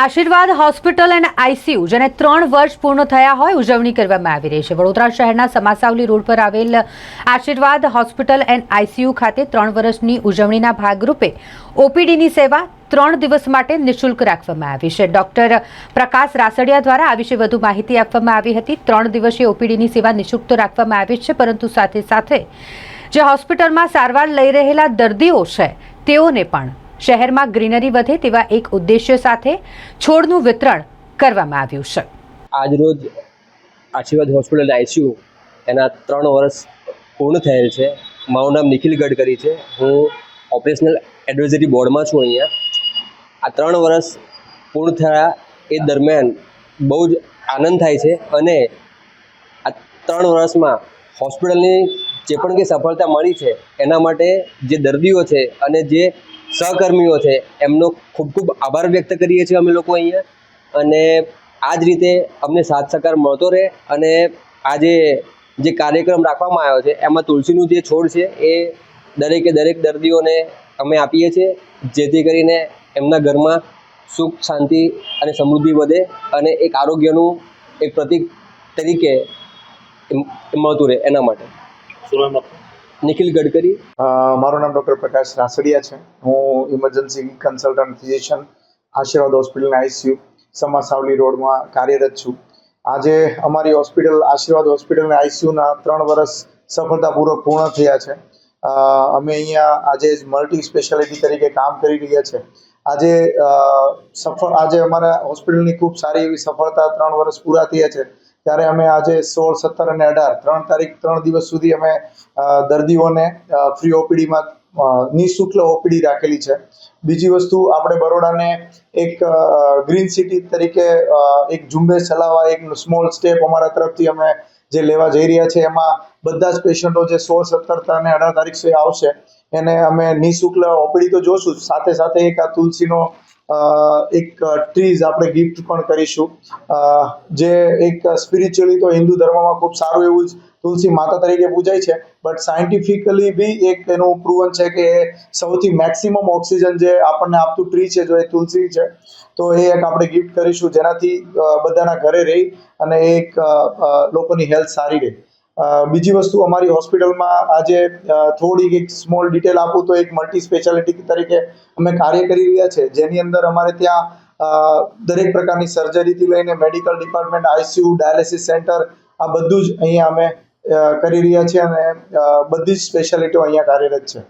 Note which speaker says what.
Speaker 1: આશીર્વાદ hospital and ICU, જેને ત્રણ વર્ષ પૂર્ણ થયા હોય, ઉજવણી કરવામાં આવી રહી છે. વડોદરા શહેરના સમાસાવલી રોડ પર આવેલ આશીર્વાદ હોસ્પિટલ એન્ડ આઈસીયુ ખાતે ત્રણ વર્ષની ઉજવણીના ભાગરૂપે ઓપીડીની સેવા ત્રણ દિવસ માટે નિઃશુલ્ક રાખવામાં આવી છે. ડોક્ટર પ્રકાશ રાસડિયા દ્વારા આ વિશે વધુ માહિતી આપવામાં આવી હતી. ત્રણ દિવસીય ઓપીડીની સેવા નિઃશુલ્ક તો રાખવામાં આવી છે, પરંતુ સાથે સાથે જે હોસ્પિટલમાં સારવાર લઈ રહેલા દર્દીઓ છે, તેઓને પણ શહેરમાં ગ્રીનરી વધે તેવા એક ઉદ્દેશ્ય સાથે છોડનું વિતરણ કરવામાં આવ્યું છે.
Speaker 2: આજરોજ આશીર્વાદ હોસ્પિટલ આઈસીયુ એના ત્રણ વર્ષ પૂર્ણ થયેલ છે. મારું નામ નિખિલ ગડકરી છે. હું ઓપરેશનલ એડવાઇઝરી બોર્ડમાં છું અહીંયા. આ ત્રણ વર્ષ પૂર્ણ થયા એ દરમિયાન બહુ જ આનંદ થાય છે અને આ ત્રણ વર્ષમાં હોસ્પિટલની જે પણ કંઈ સફળતા મળી છે એના માટે જે દર્દીઓ છે અને જે સહકર્મીઓ છે, એમનો ખૂબ ખૂબ આભાર વ્યક્ત કરીએ છીએ અમે લોકો અહીંયા. અને આ જ રીતે અમને સાથ સહકાર મળતો રહે અને આજે જે કાર્યક્રમ રાખવામાં આવ્યો છે, એમાં તુલસીનું જે છોડ છે, એ દરેકે દરેક દર્દીઓને અમે આપીએ છીએ, જેથી કરીને એમના ઘરમાં સુખ, શાંતિ અને સમૃદ્ધિ વધે અને એક આરોગ્યનું એક પ્રતીક તરીકે મળતું રહે એના માટે. નિખિલ ગડકરી.
Speaker 3: મારું નામ ડૉક્ટર પ્રકાશ રાસડિયા છે. હું ઇમરજન્સી કન્સલ્ટન્ટ ફિઝિશિયન, આશીર્વાદ હોસ્પિટલના આઈસીયુ સમા સાવલી રોડમાં કાર્યરત છું. આજે અમારી હોસ્પિટલ, આશીર્વાદ હોસ્પિટલના આઈસીયુના ત્રણ વર્ષ સફળતાપૂર્વક પૂર્ણ થયા છે. અમે અહીંયા આજે મલ્ટી સ્પેશિયાલિટી તરીકે કામ કરી રહ્યા છે. આજે સફળ, આજે અમારા હોસ્પિટલની ખૂબ સારી એવી સફળતા ત્રણ વર્ષ પૂરા થયા છે. ત્યારે અમે આજે સોળ, સત્તર અને અઢાર, ત્રણ તારીખ, ત્રણ દિવસ સુધી અમે દર્દીઓને ફ્રી ઓપીડીમાં નિઃશુલ્ક ઓપીડી રાખેલી છે બીજી વસ્તુ, આપણે બરોડાને એક ગ્રીન સિટી તરીકે એક ઝુંબેશ ચલાવવા, એક સ્મોલ સ્ટેપ અમારા તરફથી અમે જે લેવા જઈ રહ્યા છે, એમાં બધા જ પેશન્ટો જે સોળ, સત્તર અને અઢાર તારીખ સુધી આવશે, એને અમે નિઃશુલ્ક ઓપીડી તો જોશું. સાથે સાથે એક આ તુલસીનો એક ટ્રીઝ આપણે ગિફ્ટ પણ કરીશું. જે એક સ્પિરિચ્યુઅલી તો હિન્દુ ધર્મમાં ખૂબ સારું એવું જ તુલસી માતા તરીકે પૂજાય છે બટ સાયન્ટિફિકલી બી એક એનું પ્રુવન છે કે સૌથી મેક્સિમમ ઓક્સિજન જે આપણને આપતું ટ્રી છે, જો એ તુલસી છે, તો એ એક આપણે ગિફ્ટ કરીશું જેનાથી બધાના ઘરે રહી અને એક લોકોની હેલ્થ સારી રહે. બીજી વસ્તુ અમારી હોસ્પિટલમાં આજે થોડીક એક સ્મોલ ડિટેલ આપું તો એક મલ્ટી સ્પેશિયાલિટી તરીકે અમે કાર્ય કરી રહ્યા છે. જેની અંદર અમારે ત્યાં દરેક પ્રકારની સર્જરીથી લઈને medical department ICU dialysis centre આ બધું જ અહીંયા અમે કરી રહ્યા છીએ અને બધી જ સ્પેશિયાલિટીઓ અહીંયા કાર્યરત છે.